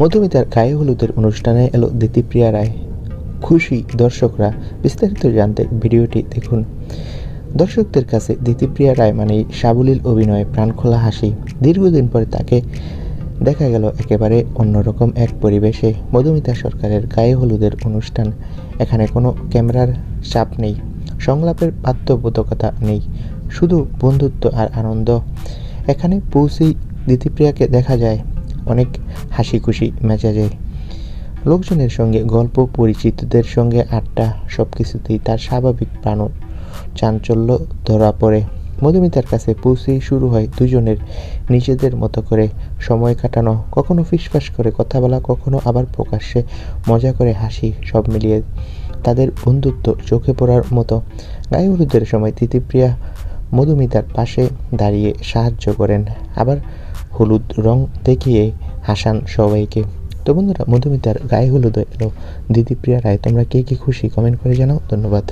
মধুমিতার গায়ে হলুদের অনুষ্ঠানে এলো দিতিপ্রিয়া রায়। খুশি দর্শকরা বিস্তারিত জানতে ভিডিওটি দেখুন। দর্শকদের কাছে দিতিপ্রিয়া রায় মানেই সাবলীল অভিনয় প্রাণখোলা হাসি। দীর্ঘদিন পরে তাকে দেখা গেল একেবারে অন্যরকম এক পরিবেশে। মধুমিতা সরকারের গায়ে হলুদের অনুষ্ঠান। এখানে কোনো ক্যামেরার চাপ নেই। সংলাপের বাধ্যবোধকতা নেই। শুধু বন্ধুত্ব আর আনন্দ। এখানে পৌঁছেই দিতিপ্রিয়াকে দেখা যায়। অনেক হাসি খুশি মেজাজে। লোকজনের সঙ্গে গল্প, পরিচিতদের সঙ্গে আড্ডা সব কিছুতেই তার স্বাভাবিক প্রাণ চাঞ্চল্য ধরা পড়ে। মধুমিতার কাছে পৌঁছেই শুরু হয় দুজনের নিজেদের মতো করে সময় কাটানো। কখনো ফিসফাস করে কথা বলা, কখনো আবার প্রকাশ্যে মজা করে হাসি, সব মিলিয়ে তাদের বন্ধুত্ব চোখে পড়ার মতো। গায়ে হলুদের সময় তিতিপ্রিয়া মধুমিতার পাশে দাঁড়িয়ে সাহায্য করেন। আবার হলুদ রং দেখিয়ে হাসান সবাইকে, তো বন্ধুরা, মধুমিতার গায়ে হলুদ এলো। দিদিপ্রিয়া রায়, তোমরা কে কি খুশি? কমেন্ট করে জানাও। ধন্যবাদ।